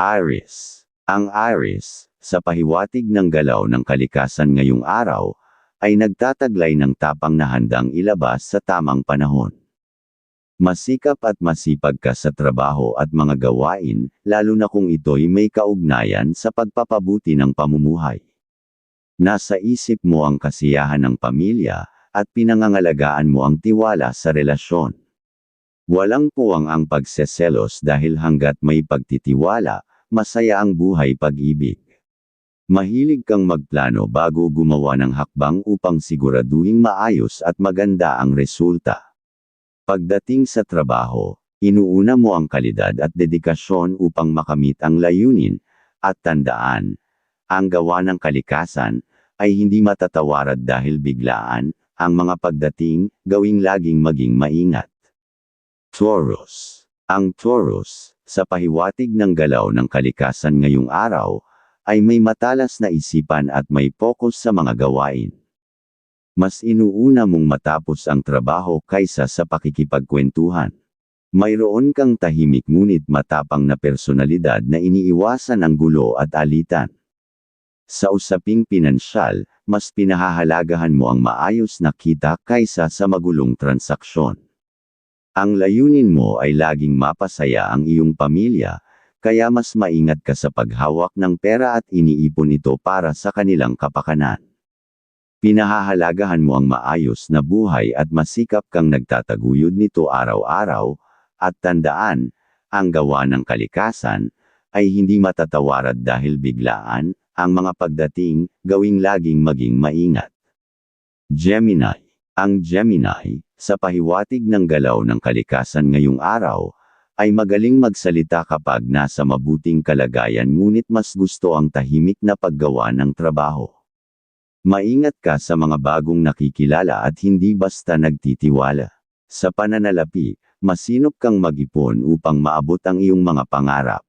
Iris. Ang iris, sa pahiwatig ng galaw ng kalikasan ngayong araw, ay nagtataglay ng tapang na handang ilabas sa tamang panahon. Masikap at masipag ka sa trabaho at mga gawain, lalo na kung ito'y may kaugnayan sa pagpapabuti ng pamumuhay. Nasa isip mo ang kasiyahan ng pamilya, at pinangangalagaan mo ang tiwala sa relasyon. Walang puwang ang pagseselos dahil hanggat may pagtitiwala, masaya ang buhay pag-ibig. Mahilig kang magplano bago gumawa ng hakbang upang siguraduhin maayos at maganda ang resulta. Pagdating sa trabaho, inuuna mo ang kalidad at dedikasyon upang makamit ang layunin, at tandaan, ang gawa ng kalikasan, ay hindi matatawarad dahil biglaan, ang mga pagdating, gawing laging maging maingat. Taurus. Ang Taurus, sa pahiwatig ng galaw ng kalikasan ngayong araw, ay may matalas na isipan at may focus sa mga gawain. Mas inuuna mong matapos ang trabaho kaysa sa pakikipagkwentuhan. Mayroon kang tahimik ngunit matapang na personalidad na iniiwasan ang gulo at alitan. Sa usaping pinansyal, mas pinahahalagahan mo ang maayos na kita kaysa sa magulong transaksyon. Ang layunin mo ay laging mapasaya ang iyong pamilya, kaya mas maingat ka sa paghawak ng pera at iniipon ito para sa kanilang kapakanan. Pinahahalagahan mo ang maayos na buhay at masikap kang nagtataguyod nito araw-araw, at tandaan, ang gawa ng kalikasan, ay hindi matatawarad dahil biglaan, ang mga pagdating, gawing laging maging maingat. Gemini. Ang Gemini, sa pahiwatig ng galaw ng kalikasan ngayong araw, ay magaling magsalita kapag nasa mabuting kalagayan ngunit mas gusto ang tahimik na paggawa ng trabaho. Maingat ka sa mga bagong nakikilala at hindi basta nagtitiwala. Sa pananalapi, masinop kang mag-ipon upang maabot ang iyong mga pangarap.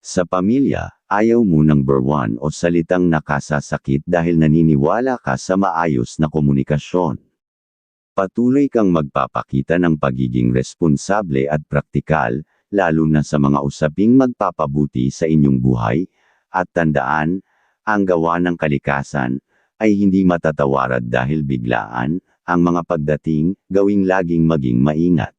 Sa pamilya, ayaw mo ng berwan o salitang nakasasakit dahil naniniwala ka sa maayos na komunikasyon. Patuloy kang magpapakita ng pagiging responsable at praktikal, lalo na sa mga usaping magpapabuti sa inyong buhay, at tandaan, ang gawa ng kalikasan, ay hindi matatawarad dahil biglaan, ang mga pagdating, gawing laging maging maingat.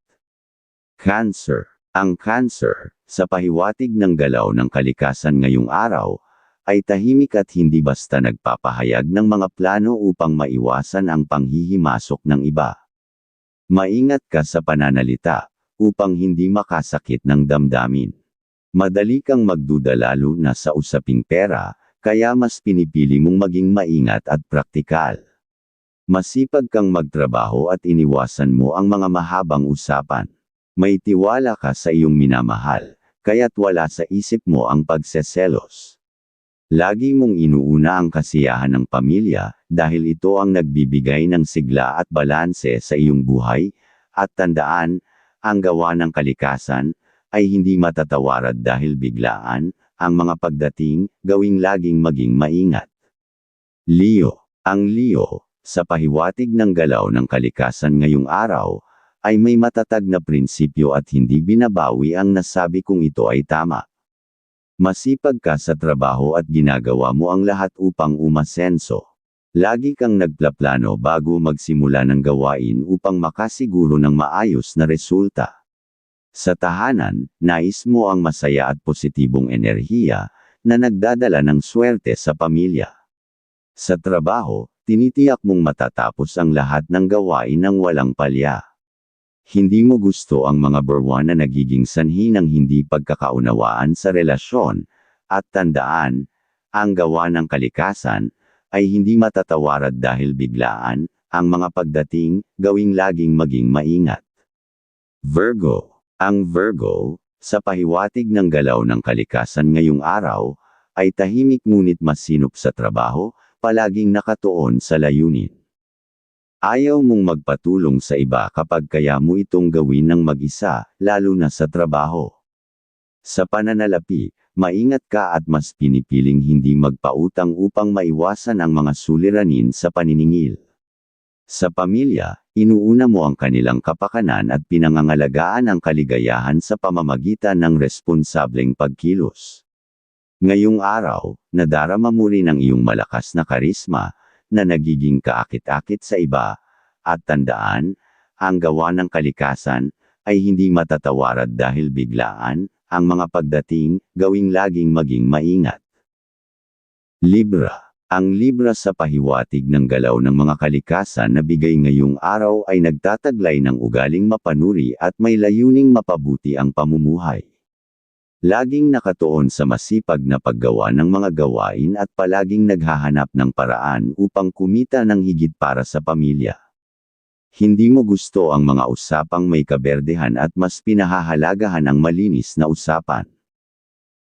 Cancer. Ang cancer, sa pahiwatig ng galaw ng kalikasan ngayong araw, ay tahimik at hindi basta nagpapahayag ng mga plano upang maiwasan ang panghihimasok ng iba. Maingat ka sa pananalita, upang hindi makasakit ng damdamin. Madali kang magduda lalo na sa usaping pera, kaya mas pinipili mong maging maingat at praktikal. Masipag kang magtrabaho at iniwasan mo ang mga mahabang usapan. May tiwala ka sa iyong minamahal, kaya't wala sa isip mo ang pagseselos. Lagi mong inuuna ang kasiyahan ng pamilya, dahil ito ang nagbibigay ng sigla at balanse sa iyong buhay, at tandaan, ang gawa ng kalikasan, ay hindi matatawarad dahil biglaan, ang mga pagdating, gawing laging maging maingat. Leo. Ang Leo, sa pahiwatig ng galaw ng kalikasan ngayong araw, ay may matatag na prinsipyo at hindi binabawi ang nasabi kung ito ay tama. Masipag ka sa trabaho at ginagawa mo ang lahat upang umasenso. Lagi kang nagplaplano bago magsimula ng gawain upang makasiguro ng maayos na resulta. Sa tahanan, nais mo ang masaya at positibong enerhiya, na nagdadala ng swerte sa pamilya. Sa trabaho, tinitiyak mong matatapos ang lahat ng gawain ng walang palya. Hindi mo gusto ang mga berwan na nagiging sanhi ng hindi pagkakaunawaan sa relasyon, at tandaan, ang gawa ng kalikasan, ay hindi matatawarad dahil biglaan, ang mga pagdating, gawing laging maging maingat. Virgo. Ang Virgo, sa pahiwatig ng galaw ng kalikasan ngayong araw, ay tahimik ngunit masinop sa trabaho, palaging nakatuon sa layunin. Ayaw mong magpatulong sa iba kapag kaya mo itong gawin ng mag-isa, lalo na sa trabaho. Sa pananalapi, maingat ka at mas pinipiling hindi magpautang upang maiwasan ang mga suliranin sa paniningil. Sa pamilya, inuuna mo ang kanilang kapakanan at pinangangalagaan ang kaligayahan sa pamamagitan ng responsableng pagkilos. Ngayong araw, nadarama mo rin ang iyong malakas na karisma, na nagiging kaakit-akit sa iba, at tandaan, ang gawa ng kalikasan, ay hindi matatawarad dahil biglaan, ang mga pagdating, gawing laging maging maingat. Libra Ang Libra sa pahiwatig ng galaw ng mga kalikasan na bigay ngayong araw ay nagtataglay ng ugaling mapanuri at may layuning mapabuti ang pamumuhay. Laging nakatuon sa masipag na paggawa ng mga gawain at palaging naghahanap ng paraan upang kumita ng higit para sa pamilya. Hindi mo gusto ang mga usapang may kaberdehan at mas pinahahalagahan ang malinis na usapan.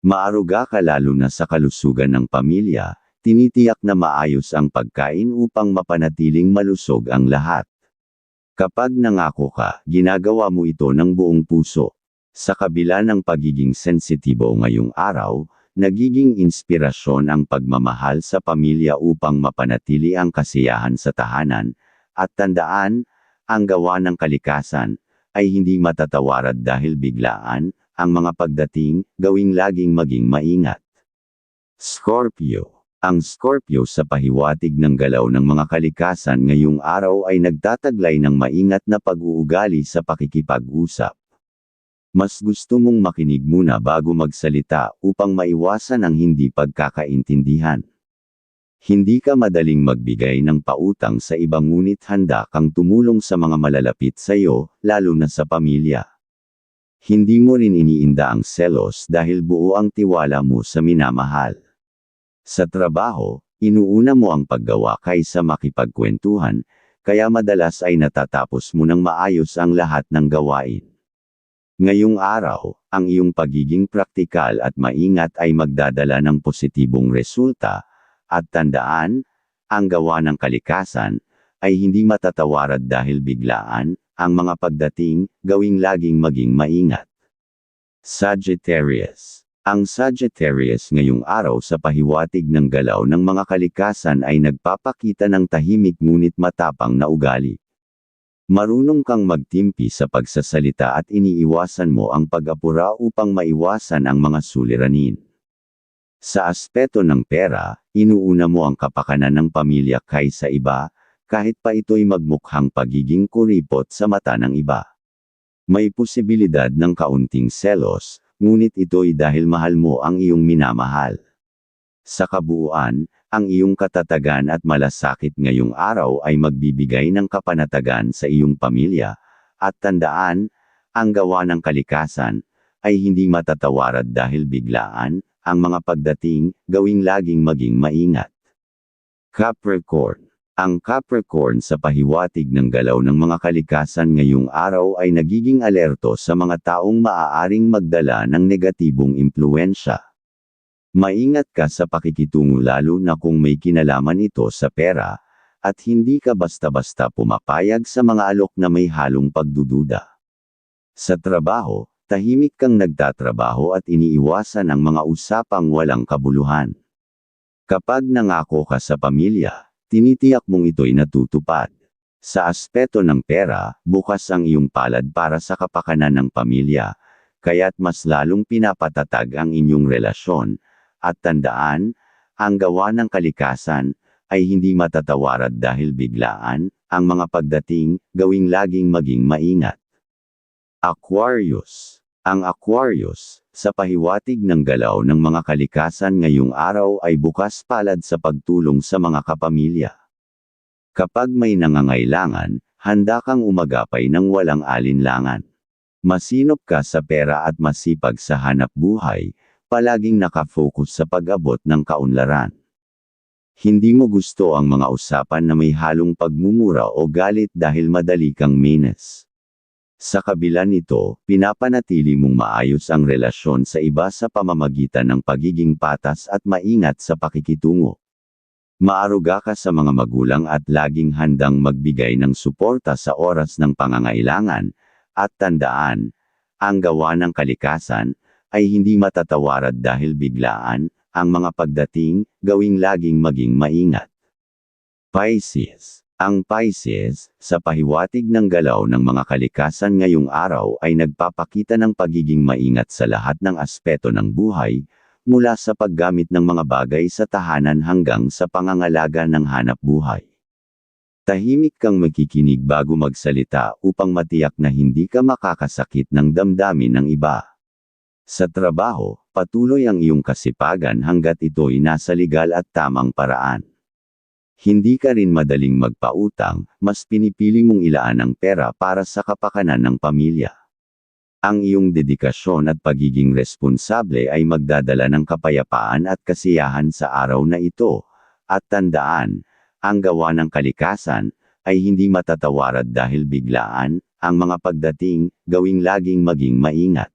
Maaruga ka lalo na sa kalusugan ng pamilya, tinitiyak na maayos ang pagkain upang mapanatiling malusog ang lahat. Kapag nangako ka, ginagawa mo ito ng buong puso. Sa kabila ng pagiging sensitibo ngayong araw, nagiging inspirasyon ang pagmamahal sa pamilya upang mapanatili ang kasiyahan sa tahanan, at tandaan, ang gawa ng kalikasan, ay hindi matatawarad dahil biglaan, ang mga pagdating, gawing laging maging maingat. Scorpio ang Scorpio sa pahiwatig ng galaw ng mga kalikasan ngayong araw ay nagtataglay ng maingat na pag-uugali sa pakikipag-usap. Mas gusto mong makinig muna bago magsalita upang maiwasan ang hindi pagkakaintindihan. Hindi ka madaling magbigay ng pautang sa ibang ngunit handa kang tumulong sa mga malalapit sa iyo, lalo na sa pamilya. Hindi mo rin iniinda ang selos dahil buo ang tiwala mo sa minamahal. Sa trabaho, inuuna mo ang paggawa kaysa makipagkwentuhan, kaya madalas ay natatapos mo ng maayos ang lahat ng gawain. Ngayong araw, ang iyong pagiging praktikal at maingat ay magdadala ng positibong resulta, at tandaan, ang gawa ng kalikasan, ay hindi matatawarad dahil biglaan, ang mga pagdating, gawing laging maging maingat. Sagittarius ang Sagittarius ngayong araw sa pahiwatig ng galaw ng mga kalikasan ay nagpapakita ng tahimik ngunit matapang na ugali. Marunong kang magtimpi sa pagsasalita at iniiwasan mo ang pag-apura upang maiwasan ang mga suliranin. Sa aspeto ng pera, inuuna mo ang kapakanan ng pamilya kaysa iba, kahit pa ito'y magmukhang pagiging kuripot sa mata ng iba. May posibilidad ng kaunting selos, ngunit ito'y dahil mahal mo ang iyong minamahal. Sa kabuuan, ang iyong katatagan at malasakit ngayong araw ay magbibigay ng kapanatagan sa iyong pamilya, at tandaan, ang gawa ng kalikasan, ay hindi matatawarad dahil biglaan, ang mga pagdating, gawing laging maging maingat. Capricorn ang Capricorn sa pahiwatig ng galaw ng mga kalikasan ngayong araw ay nagiging alerto sa mga taong maaaring magdala ng negatibong impluensya. Maingat ka sa pakikitungo lalo na kung may kinalaman ito sa pera, at hindi ka basta-basta pumapayag sa mga alok na may halong pagdududa. Sa trabaho, tahimik kang nagtatrabaho at iniiwasan ang mga usapang walang kabuluhan. Kapag nangako ka sa pamilya, tinitiyak mong ito'y natutupad. Sa aspeto ng pera, bukas ang iyong palad para sa kapakanan ng pamilya, kaya't mas lalong pinapatatag ang inyong relasyon, at tandaan, ang gawa ng kalikasan, ay hindi matatawarad dahil biglaan, ang mga pagdating, gawing laging maging maingat. Aquarius Ang Aquarius, sa pahiwatig ng galaw ng mga kalikasan ngayong araw ay bukas palad sa pagtulong sa mga kapamilya. Kapag may nangangailangan, handa kang umagapay ng walang alinlangan. Masinop ka sa pera at masipag sa hanap buhay, palaging nakafocus sa pag-abot ng kaunlaran. Hindi mo gusto ang mga usapan na may halong pagmumura o galit dahil madali kang menes. Sa kabila nito, pinapanatili mong maayos ang relasyon sa iba sa pamamagitan ng pagiging patas at maingat sa pakikitungo. Maaruga ka sa mga magulang at laging handang magbigay ng suporta sa oras ng pangangailangan, at tandaan, ang gawa ng kalikasan, ay hindi matatawarad dahil biglaan, ang mga pagdating, gawing laging maging maingat. Pisces ang Pisces, sa pahiwatig ng galaw ng mga kalikasan ngayong araw ay nagpapakita ng pagiging maingat sa lahat ng aspeto ng buhay, mula sa paggamit ng mga bagay sa tahanan hanggang sa pangangalaga ng hanap buhay. Tahimik kang makikinig bago magsalita upang matiyak na hindi ka makakasakit ng damdamin ng iba. Sa trabaho, patuloy ang iyong kasipagan hanggat ito'y nasa legal at tamang paraan. Hindi ka rin madaling magpautang, mas pinipili mong ilaan ang pera para sa kapakanan ng pamilya. Ang iyong dedikasyon at pagiging responsable ay magdadala ng kapayapaan at kasiyahan sa araw na ito. At tandaan, ang gawa ng kalikasan, ay hindi matatawarad dahil biglaan, ang mga pagdating, gawing laging maging maingat.